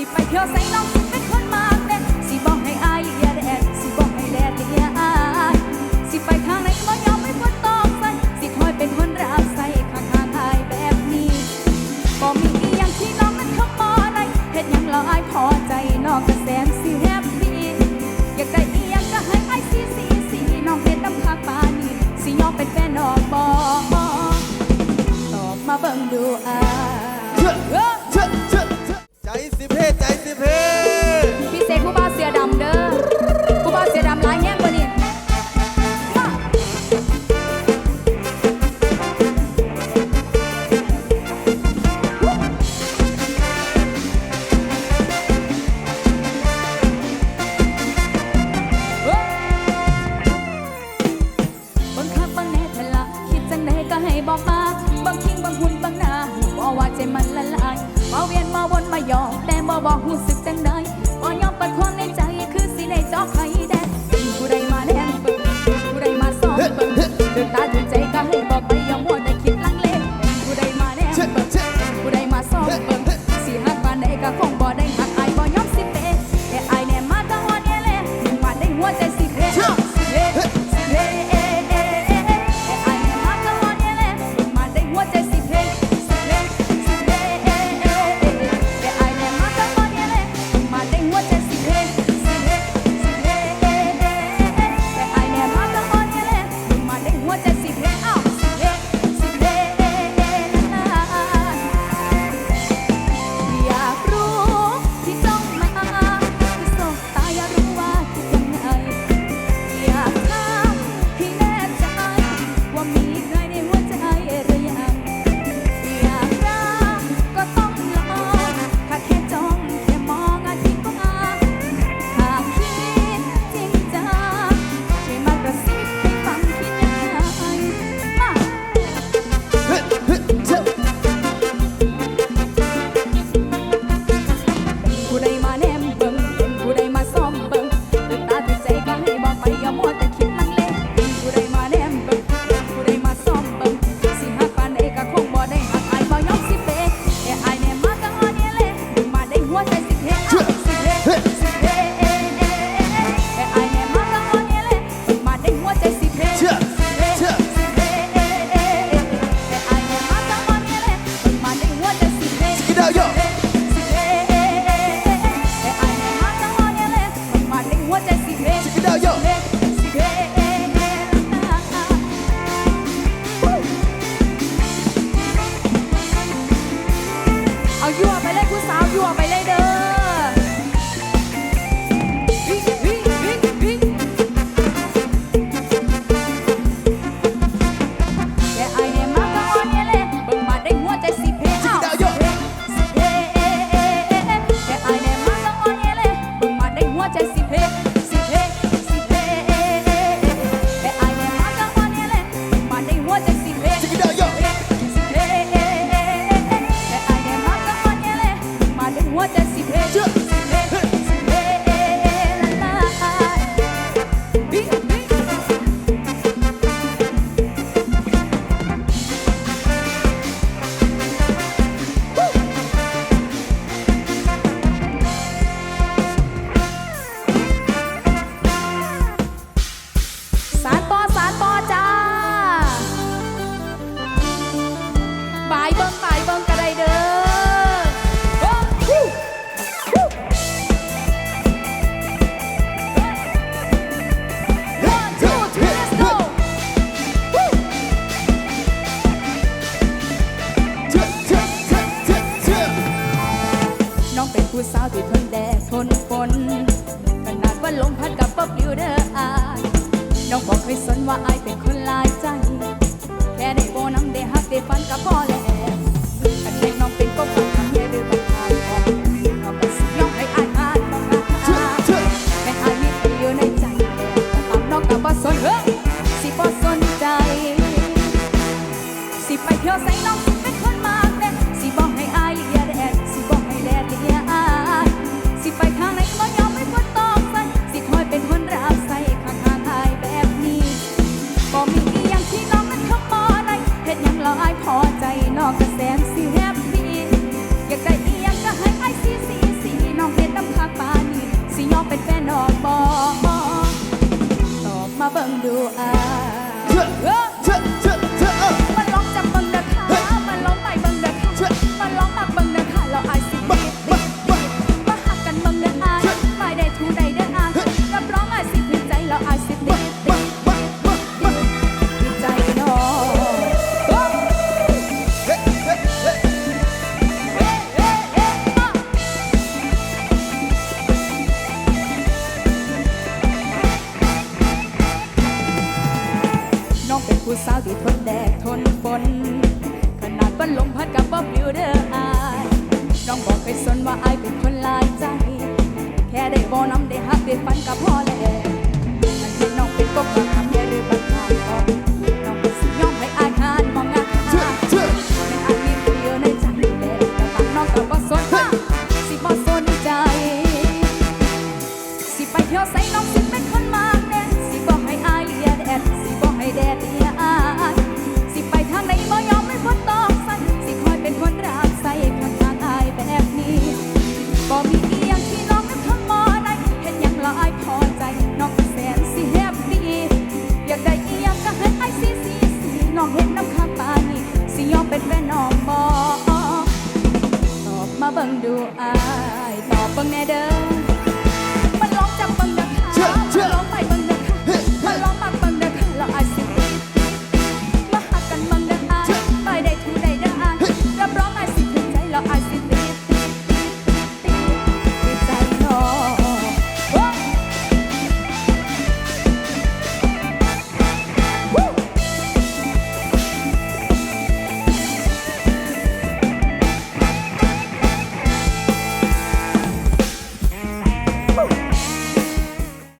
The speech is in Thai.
สิไปเที่ยวใส่น้องเป็นคนมากเด่นสิบอกให้อายอย่าแดดสิบอกให้แดดเลียอายสิไปทางไหนก็ยอมไม่ฝนตกใส่สิคอยเป็นคนรับใส่ข้างทางอายแบบนี้ก็มีอีหยังที่น้องนั้นขโมยได้เฮ็ดยังเราอายพอใจนอกกระแสนสิแฮปปี้อยากได้อีหยังก็ให้อายสิสิสิน้องเฮ็ดตำคากปานนี้สิยอมเป็นแฟนนอกบ่ตอบมาเบิ่งดูอาย ให้บอกมาบางทิ้งบางหุ่นบางหน้าหูบอกว่าใจมันละลายมาเวียนมาวนมายอกแต่บอบอกหูสึกจังได้บอยอมปัดความในใจคือสิใดจอใครได้ ไม่สนว่าไอเป็นคนลายใจ แค่ได้โบน้ำได้ฮักได้ฟันก็พอแล้วแต่เด็กน้องเป็นก็คนทำเยอะด้บางทางออกเอปสิองให้อายางรักอายแม่มีอยู่ในใจแต่ตามนองก็บ่สนเฮ้สิบ่สนใจ สิไปเที่ยวใส่น้อง บังดูอา สาวที่ทนแดดทนฝนขนาดวันลมพัดกับบ๊อบิวเดอร์อายน้องบอกเคยสนว่าอายเป็นคนลายใจ แค่ได้บ่น้ำได้ฮักได้ฝันกับพ่อแล้วนั่นคือน้องเป็นกบกับคำเดีหรือ เป็นแฟนน้องบอตอบมาเบิ่งดูอาย ตอบเบิ่งแน่เด้อ